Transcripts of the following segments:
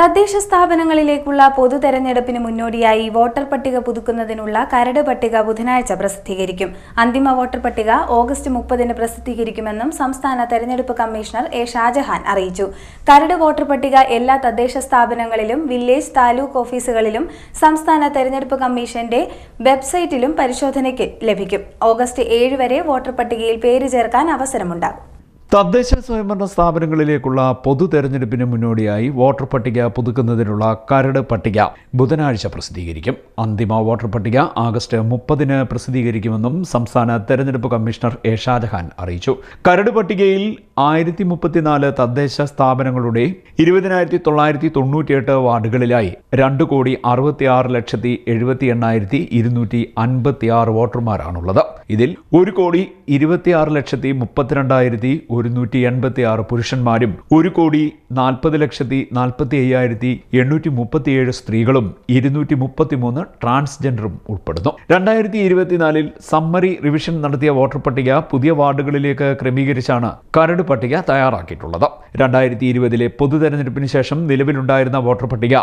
തദ്ദേശ സ്ഥാപനങ്ങളിലേക്കുള്ള പൊതു തെരഞ്ഞെടുപ്പിന് മുന്നോടിയായി വോട്ടർ പട്ടിക പുതുക്കുന്നതിനുള്ള കരട് പട്ടിക ബുധനാഴ്ച പ്രസിദ്ധീകരിക്കും. അന്തിമ വോട്ടർ പട്ടിക ഓഗസ്റ്റ് മുപ്പതിന് പ്രസിദ്ധീകരിക്കുമെന്നും സംസ്ഥാന തെരഞ്ഞെടുപ്പ് കമ്മീഷണർ എ ഷാജഹാൻ അറിയിച്ചു. കരട് വോട്ടർ പട്ടിക എല്ലാ തദ്ദേശ സ്ഥാപനങ്ങളിലും വില്ലേജ് താലൂക്ക് ഓഫീസുകളിലും സംസ്ഥാന തെരഞ്ഞെടുപ്പ് കമ്മീഷന്റെ വെബ്സൈറ്റിലും പരിശോധനയ്ക്ക് ലഭിക്കും. ഓഗസ്റ്റ് ഏഴ് വരെ വോട്ടർ പട്ടികയിൽ പേര് ചേർക്കാൻ അവസരമുണ്ടാകും. തദ്ദേശ സ്വയംഭരണ സ്ഥാപനങ്ങളിലേക്കുള്ള പൊതു തെരഞ്ഞെടുപ്പിന് മുന്നോടിയായി വോട്ടർ പട്ടിക പുതുക്കുന്നതിനുള്ള കരട് പട്ടിക ബുധനാഴ്ച പ്രസിദ്ധീകരിക്കും. അന്തിമ വോട്ടർ പട്ടിക ആഗസ്റ്റ് മുപ്പതിന് പ്രസിദ്ധീകരിക്കുമെന്നും സംസ്ഥാന തെരഞ്ഞെടുപ്പ് കമ്മീഷണർ എ ഷാജഹാൻ അറിയിച്ചു. കരട് പട്ടികയിൽ ആയിരത്തി മുപ്പത്തിനാല് തദ്ദേശ സ്ഥാപനങ്ങളുടെ ഇരുപതിനായിരത്തി തൊള്ളായിരത്തി തൊണ്ണൂറ്റിയെട്ട് വാർഡുകളിലായി രണ്ട് കോടി അറുപത്തിയാറ് ലക്ഷത്തി എഴുപത്തി എണ്ണായിരത്തി ഇരുന്നൂറ്റി അൻപത്തിയാറ് വോട്ടർമാരാണുള്ളത്. ഇതിൽ ഒരു കോടി ഇരുപത്തിയാറ് ലക്ഷത്തി മുപ്പത്തിരണ്ടായിരത്തി ഒരുന്നൂറ്റി എൺപത്തി ആറ് പുരുഷന്മാരും ഒരു കോടി നാൽപ്പത് ലക്ഷത്തി നാൽപ്പത്തി അയ്യായിരത്തി എണ്ണൂറ്റി മുപ്പത്തിയേഴ് സ്ത്രീകളും ഇരുന്നൂറ്റി മുപ്പത്തിമൂന്ന് ട്രാൻസ്ജെൻഡറും ഉൾപ്പെടുന്നു. രണ്ടായിരത്തി ഇരുപത്തിനാലിൽ സമ്മറി റിവിഷൻ നടത്തിയ വോട്ടർ പട്ടിക പുതിയ വാർഡുകളിലേക്ക് ക്രമീകരിച്ചാണ് കരട് പട്ടിക തയ്യാറാക്കിയിട്ടുള്ളത്. രണ്ടായിരത്തി ഇരുപതിലെ പൊതു തെരഞ്ഞെടുപ്പിന് ശേഷം നിലവിലുണ്ടായിരുന്ന വോട്ടർ പട്ടിക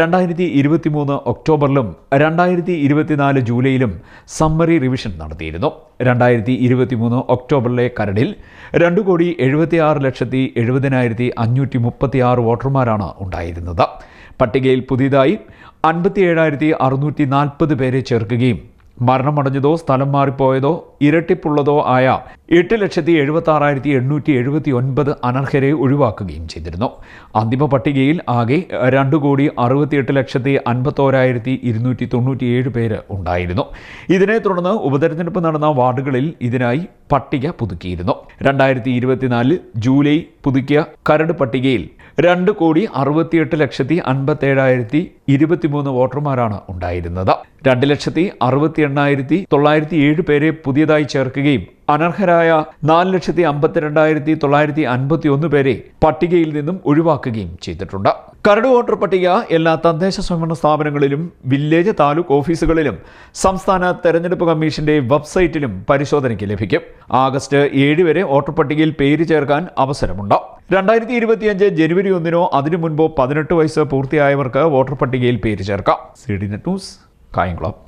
രണ്ടായിരത്തി ഇരുപത്തിമൂന്ന് ഒക്ടോബറിലും രണ്ടായിരത്തി ഇരുപത്തിനാല് ജൂലൈയിലും സമ്മറി റിവിഷൻ നടത്തിയിരുന്നു. രണ്ടായിരത്തി ഇരുപത്തിമൂന്ന് ഒക്ടോബറിലെ കരടിൽ രണ്ട് കോടി എഴുപത്തി ആറ് ലക്ഷത്തി എഴുപതിനായിരത്തി അഞ്ഞൂറ്റി മുപ്പത്തി ആറ് വോട്ടർമാരാണ് ഉണ്ടായിരുന്നത്. പട്ടികയിൽ പുതിയതായി അൻപത്തി ഏഴായിരത്തി അറുന്നൂറ്റി നാൽപ്പത് പേരെ ചേർക്കുകയും മരണമടഞ്ഞതോ സ്ഥലം മാറിപ്പോയതോ ഇരട്ടിപ്പുള്ളതോ ആയ എട്ട് ലക്ഷത്തി എഴുപത്തി ആറായിരത്തി എണ്ണൂറ്റി എഴുപത്തി ഒൻപത് അനർഹരെ ഒഴിവാക്കുകയും ചെയ്തിരുന്നു. അന്തിമ പട്ടികയിൽ ആകെ രണ്ട് കോടി അറുപത്തിയെട്ട് ലക്ഷത്തി അൻപത്തോരായിരത്തി ഇരുന്നൂറ്റി തൊണ്ണൂറ്റിയേഴ് പേര് ഉണ്ടായിരുന്നു. ഇതിനെ തുടർന്ന് ഉപതെരഞ്ഞെടുപ്പ് നടന്ന വാർഡുകളിൽ ഇതിനായി പട്ടിക പുതുക്കിയിരുന്നു. രണ്ടായിരത്തി ഇരുപത്തിനാലിൽ ജൂലൈ പുതുക്കിയ കരട് പട്ടികയിൽ രണ്ട് കോടി അറുപത്തിയെട്ട് ലക്ഷത്തി അൻപത്തേഴായിരത്തി ഇരുപത്തിമൂന്ന് വോട്ടർമാരാണ് ഉണ്ടായിരുന്നത്. രണ്ട് ലക്ഷത്തി അറുപത്തി എണ്ണായിരത്തി തൊള്ളായിരത്തി ഏഴ് പേരെ പുതിയതായി ചേർക്കുകയും അനർഹരായ നാല് ലക്ഷത്തി അമ്പത്തിരണ്ടായിരത്തി തൊള്ളായിരത്തി അൻപത്തി ഒന്ന് പേരെ പട്ടികയിൽ നിന്നും ഒഴിവാക്കുകയും ചെയ്തിട്ടുണ്ട്. കരട് വോട്ടർ പട്ടിക എല്ലാ തദ്ദേശ സ്വയംഭരണ സ്ഥാപനങ്ങളിലും വില്ലേജ് താലൂക്ക് ഓഫീസുകളിലും സംസ്ഥാന തെരഞ്ഞെടുപ്പ് കമ്മീഷന്റെ വെബ്സൈറ്റിലും പരിശോധനയ്ക്ക് ലഭിക്കും. ആഗസ്റ്റ് ഏഴ് വരെ വോട്ടർ പട്ടികയിൽ പേര് ചേർക്കാൻ അവസരമുണ്ട്. രണ്ടായിരത്തി ഇരുപത്തിയഞ്ച് ജനുവരി ഒന്നിനോ അതിനു മുൻപോ പതിനെട്ട് വയസ്സ് പൂർത്തിയായവർക്ക് വോട്ടർ പട്ടികയിൽ പേര് ചേർക്കാം. C D net news Kayamkulam.